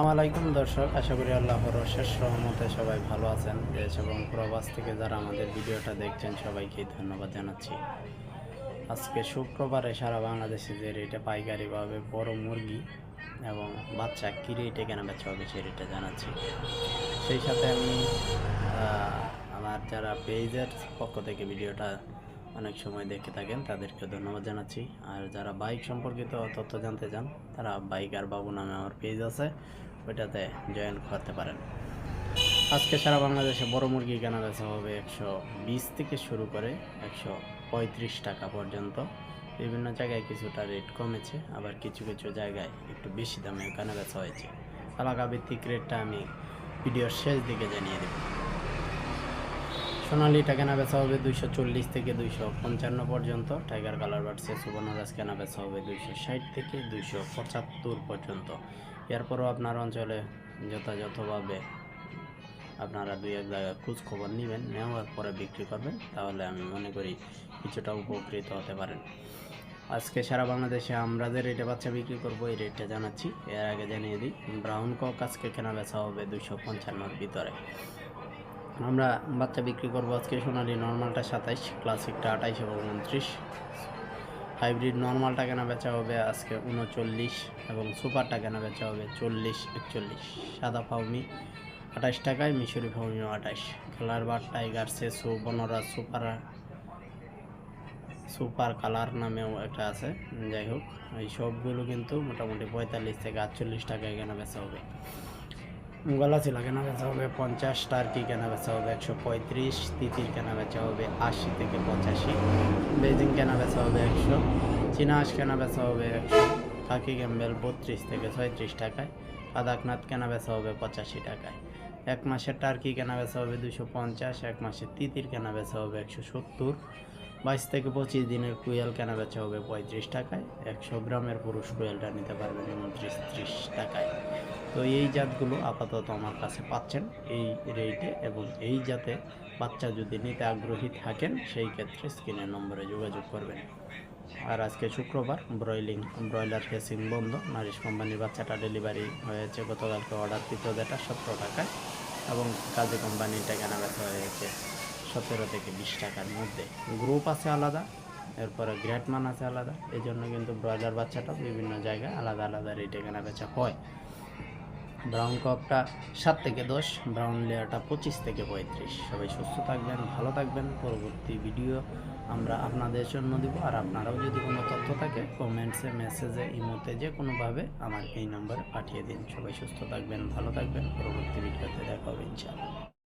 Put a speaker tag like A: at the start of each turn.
A: আসসালামু আলাইকুম দর্শক, আশা করি আল্লাহর শেষ রহমতে সবাই ভালো আছেন। দেশ এবং প্রবাস থেকে যারা আমাদের ভিডিওটা দেখছেন, সবাইকে ধন্যবাদ জানাচ্ছি। আজকে শুক্রবারে সারা বাংলাদেশে যে রেটে পাইকারিভাবে বড় মুরগি এবং বাচ্চা কী রেটে কেনা বেচা হবে সেই রেটে জানাচ্ছি। সেই সাথে আমি আমার যারা পেজের পক্ষ থেকে ভিডিওটা অনেক সময় দেখে থাকেন তাদেরকে ধন্যবাদ জানাচ্ছি। আর যারা বাইক সম্পর্কিত তথ্য জানতে চান, তারা বাইক আর বাবু নামে আমার পেজ আছে, ওইটাতে জয়েন করতে পারেন। আজকে সারা বাংলাদেশে বড় মুরগি কেনা বেচা হবে একশো বিশ থেকে শুরু করে একশো পঁয়ত্রিশ টাকা পর্যন্ত। বিভিন্ন জায়গায় কিছুটা রেট কমেছে, আবার কিছু কিছু জায়গায় একটু বেশি দামে কেনা বেচা হয়েছে। এলাকা ভিত্তিক রেটটা আমি ভিডিওর শেষ দিকে জানিয়ে দেব। সোনালিটা কেনা বেচা হবে দুইশো চল্লিশ থেকে দুইশো পঞ্চান্ন পর্যন্ত। টাইগার কালার বাড়ছে সুবর্ণরাজ কেনা বেচা হবে দুইশো ষাট থেকে দুইশো পঁচাত্তর পর্যন্ত। এরপরও আপনার অঞ্চলে যথাযথভাবে আপনারা দুই এক জায়গায় খোঁজ খবর নেবেন, নেওয়ার পরে বিক্রি করবেন, তাহলে আমি মনে করি কিছুটা উপকৃত হতে পারেন। আজকে সারা বাংলাদেশে আমরা যে রেটে বাচ্চা বিক্রি করব, এই রেটটা জানাচ্ছি। এর আগে জানিয়ে দিই ব্রাউন কক আজকে কেনা বেচা হবে দুইশো পঞ্চান্নর ভিতরে। আমরা বাচ্চা বিক্রি করব আজকে সোনালি নর্মালটা সাতাইশ, ক্লাসিকটা আঠাইশ এবং উনত্রিশ। হাইব্রিড নর্মালটা কেনা বেচা হবে আজকে উনচল্লিশ এবং সুপারটা কেনা বেচা হবে চল্লিশ, একচল্লিশ। সাদা ফাউমি আঠাশ টাকায়, মিশরি ফাউমিও আঠাশ কালার বার টাইগার, সেসু বনরাজ সুপার সুপার কালার নামেও একটা আছে। যাই হোক, এই সবগুলো কিন্তু মোটামুটি পঁয়তাল্লিশ থেকে আটচল্লিশ টাকায় কেনা বেচা হবে। গলা চিলা কেনা বেচা হবে পঞ্চাশ টার্কি কেনা বেচা হবে একশো পঁয়ত্রিশ তিতির কেনা বেচা হবে আশি থেকে পঁচাশি বেজিং কেনা বেচা হবে একশো চিনাস কেনা বেচা হবে একশো খাকি ক্যাম্বেল বত্রিশ থেকে ছয়ত্রিশ টাকায় কাদাকনাথ কেনা বেচা হবে পঁচাশি টাকায় এক মাসের টার্কি কেনা বেচা হবে দুশো পঞ্চাশ এক মাসের তিতির কেনা বেচা হবে একশো সত্তর বাইশ থেকে পঁচিশ দিনের কুয়েল কেনা বেচা হবে পঁয়ত্রিশ টাকায়। একশো গ্রামের পুরুষ কুয়েলটা নিতে পারবেন উনত্রিশ, ত্রিশ টাকায়। তো এই জাতগুলো আপাতত আমার কাছে পাচ্ছেন এই রেটে এবং এই জাতে বাচ্চা যদি নিতে আগ্রহী থাকেন, সেই ক্ষেত্রে স্ক্রিনের নম্বরে যোগাযোগ করবেন। আর আজকে শুক্রবার ব্রয়লিং, ব্রয়লার ফেসিং বন্ধ। নারিশ কোম্পানির বাচ্চাটা ডেলিভারি হয়েছে, গতকালকে অর্ডার দিত যেটা সতেরো টাকায় এবং কাজী কোম্পানিটা কেনা বেচা হয়েছে। সতেরো থেকে বিশ টাকার মধ্যে। গ্রুপ আছে আলাদা, এরপরে গ্রেটমান আছে আলাদা। এই জন্য কিন্তু ব্রয়লার বাচ্চাটা বিভিন্ন জায়গায় আলাদা আলাদা রেটে কেনা বেচা হয়। ব্রাউন কপটা সাত থেকে দশ, ব্রাউন লেয়ারটা পঁচিশ থেকে পঁয়ত্রিশ। সবাই সুস্থ থাকবেন, ভালো থাকবেন। পরবর্তী ভিডিও আমরা আপনাদের জন্য দিব। আর আপনারাও যদি কোনো তথ্য থাকে কমেন্টসে মেসেজে ইমোতে যে কোনোভাবে আমার এই নম্বরে পাঠিয়ে দিন। সবাই সুস্থ থাকবেন, ভালো থাকবেন। পরবর্তী ভিডিওতে দেখা হবে, ইনশাআল্লাহ।